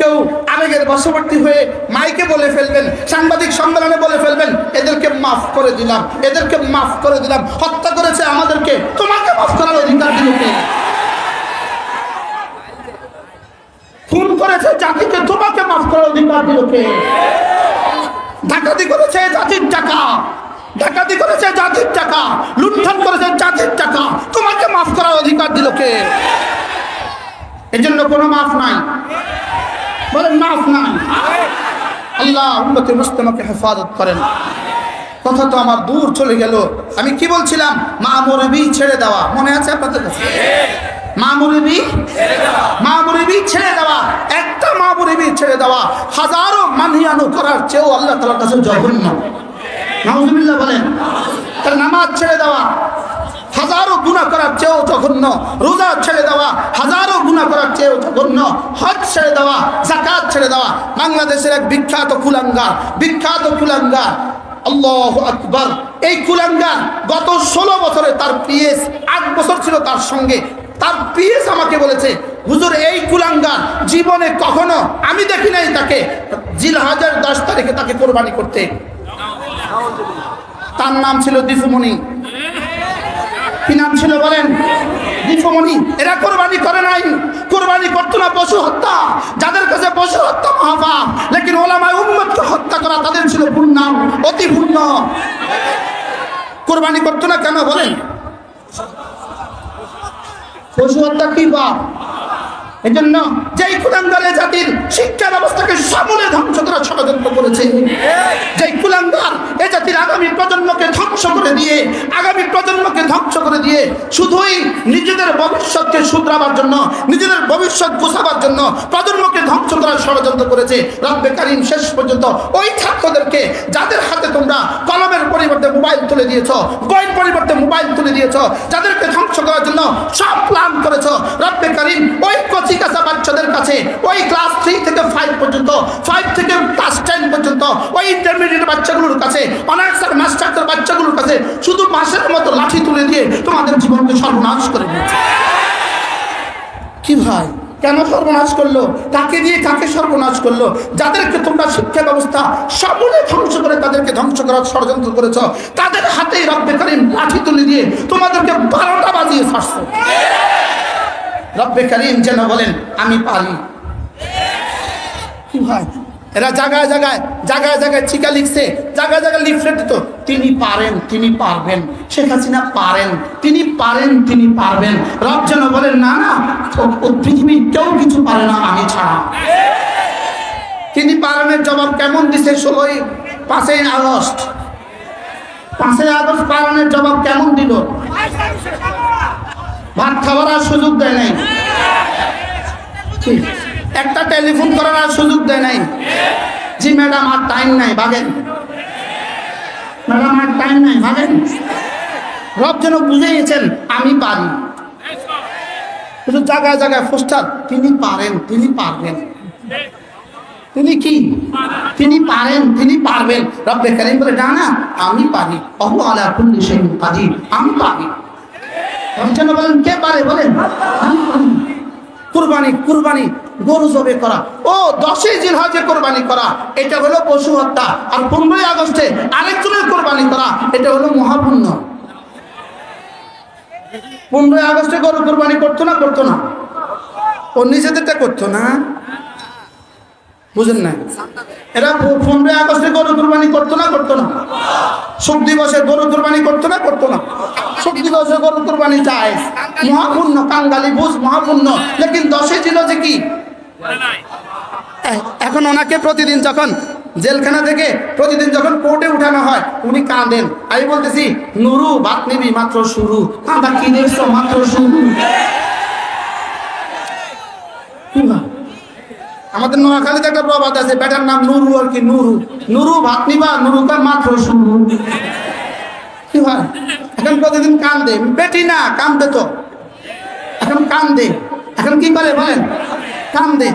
কেউ আবেগের বশবর্তী হয়ে মাইকে বলে ফেলবেন, সাংবাদিক সম্মেলনে বলে ফেলবেন, এদেরকে মাফ করে দিলাম, এদেরকে মাফ করে দিলাম, হত্যা করেছে আমাদেরকে, তোমাকে মাফ করার অধিকার দিল খুন করেছে জাতিকে, তোমাকে মাফ করার অধিকার দিল কে ডাকাতি করেছে জাতির টাকা, ডাকাতি করেছে জাতির টাকা, লুণ্ঠন করেছে জাতির টাকা, তোমাকে মাফ করার অধিকার দিল কে এজন্য কোনো মাফ নাই। বলেন, মাফ নাই। আল্লাহ উম্মতে মুসলিমকে হেফাজত করেন। কথা তো আমার দূর চলে গেল। আমি কি বলছিলাম? মা মরবি ছেড়ে দেওয়া। মনে আছে আপনাদের কাছে? মা ছেড়ে মা ছেড়ে হাজারো মানিয়ানো আল্লাহ বলেন নামাজ ছেড়ে দেওয়া। হাজারো গুণা করার চেয়েও জঘন্য। রোজা ছেড়ে দেওয়া, হাজারো গুণা করার চেয়েও জঘন্য। হজ ছেড়ে দেওয়া জাকাত ছেড়ে দেওয়া, বাংলাদেশের এক বিখ্যাত কুলাঙ্গার বিখ্যাত কুলাঙ্গার, আল্লাহ আকবর। এই কুলাঙ্গার গত ষোলো বছরে তার পিএস, আট বছর ছিল তার সঙ্গে। তার পিএস আমাকে বলেছে, হুজুর, এই কুলাঙ্গার জীবনে কখনো আমি দেখি নাই তাকে। জিলহাজের দশ তারিখে তাকে কোরবানি করতে। তার নাম ছিল দীপুমণি কি নাম ছিল বলেন? দীপমণি। এরা কোরবানি করে নাই। কোরবানি করতো না, পশু হত্যা। যাদের কাছে পশু হত্যা, মহাপাপ। লেকিন ওলামায় উম্মতকে হত্যা করা তাদের ছিল পুণ্যাম অতি পুণ্য কোরবানি করতো না কেন বলেন? পশু হত্যা কি পাপ? এই জন্য যেই কুলাঙ্গারে জাতির শিক্ষা ব্যবস্থাকে সমূলে ধ্বংস করার ষড়যন্ত্র করেছে। যেই কুলাঙ্গার এ জাতির আগামী প্রজন্মকে ধ্বংস করে দিয়ে, আগামী প্রজন্মকে ধ্বংস করে দিয়ে শুধুই নিজেদের ভবিষ্যৎকে শুধরাবার জন্য, নিজেদের ভবিষ্যৎ গোছাবার জন্য প্রজন্মকে ধ্বংস করার ষড়যন্ত্র করেছে রব্বে কারিম। শেষ পর্যন্ত ওই ছাত্রদেরকে যাদের হাতে তোমরা কলমের পরিবর্তে মোবাইল তুলে দিয়েছ, বইয়ের পরিবর্তে মোবাইল তুলে দিয়েছ, যাদেরকে ধ্বংস করার জন্য সব প্ল্যান করেছ, রব্বে কারিম ওই কচি কাঁচা দিয়ে তোমাদের জীবনকে সর্বনাশ করে দিয়েছে। কি ভাই? কেন সর্বনাশ করল? কাকে দিয়ে কাকে সর্বনাশ করল? যাদেরকে তোমরা শিক্ষা ব্যবস্থা সমূলে ধ্বংস করে তাদেরকে ধ্বংস করার ষড়যন্ত্র করেছ, তাদের হাতেই রব্বে কারিম লাঠি তুলে দিয়ে তোমাদেরকে বারোটা বাজিয়ে ছাড়ছো রব্বে কারিম যেন বলেন, আমি পারি। কি ভাই? এরা জায়গায় জায়গায় জায়গায় জায়গায় চিকা লিখছে, জায়গায় জায়গায় লিফলেট দিত। তিনি পারেন, তিনি পারবেন। শেখ হাসিনা পারেন, তিনি পারেন, তিনি পারবেন। রব যেন বলেন, না না পৃথিবীর কেউ কিছু পারে না, আমি ছাড়া। তিনি পারেনের জবাব কেমন দিছে ষোলোই, পাঁচই আগস্ট? পাঁচই আগস্ট পালনের জবাব কেমন দিল? ভাত খাওয়ার আর সুযোগ দেয় নাই। একটা টেলিফোন করার আর সুযোগ দেয় নাই জি ম্যাডাম আর টাইম নাই, ভাগেন। ম্যাডাম আর টাইম নাই, ভাগেন। রব যেন বুঝেছেন আমি পারি। শুধু জায়গায় জায়গায় পোস্টার তিনি পারেন, তিনি পারবেন। তিনি কি? তিনি পারেন, তিনি পারবেন। রব্বে কারিম বলে, না না, আমি পারি। অহ আলা কুল্লি শাইইন কাদির, আমি পারি। রব যেন বলেন, কে পারে, বলেন? আমি পারি। কুরবানি কুরবানি গরু জবে করা। ও, দশই জিলহজে কোরবানি করা, এটা হলো পশু হত্যা। আর পনেরোই আগস্টে আরেকজনের কোরবানি করা, এটা হলো মহাপুণ্য। পনেরোই আগস্টে গরু কোরবানি করতো না করতো না? ও নিজেদেরটা করতো না? বুঝেন না এরা পনেরোই আগস্টে গরু কোরবানি করতো না করতো না? শোক দিবসে গরু কোরবানি করতো না করতো না? শোক দিবসে গরু কোরবানি চায়। মহাপুণ্য, কাঙ্গালি, বুঝ, মহাপুণ্য। লেকিন দশে ছিল যে কি? এখন ওনাকে প্রতিদিন যখন জেলখানা থেকে প্রতিদিন যখন কোর্টে উঠানো হয়, উনি কাঁদেন। আমি বলতেছি, নুরু, বাত নিবি, মাত্র শুরু। কাঁদা কি মাত্র শুরু। আমাদের নোয়াখালীতে একটা প্রবাদ আছে, বেটার নাম নুরু আর কি নুরু। নুরু, ভাত নিবা, নুরুকা মাত্র শুরু। প্রতিদিন কান্দে? বেটি না কান্দে তো। এখন কান্দে। এখন কি করে বলেন? কান্দে।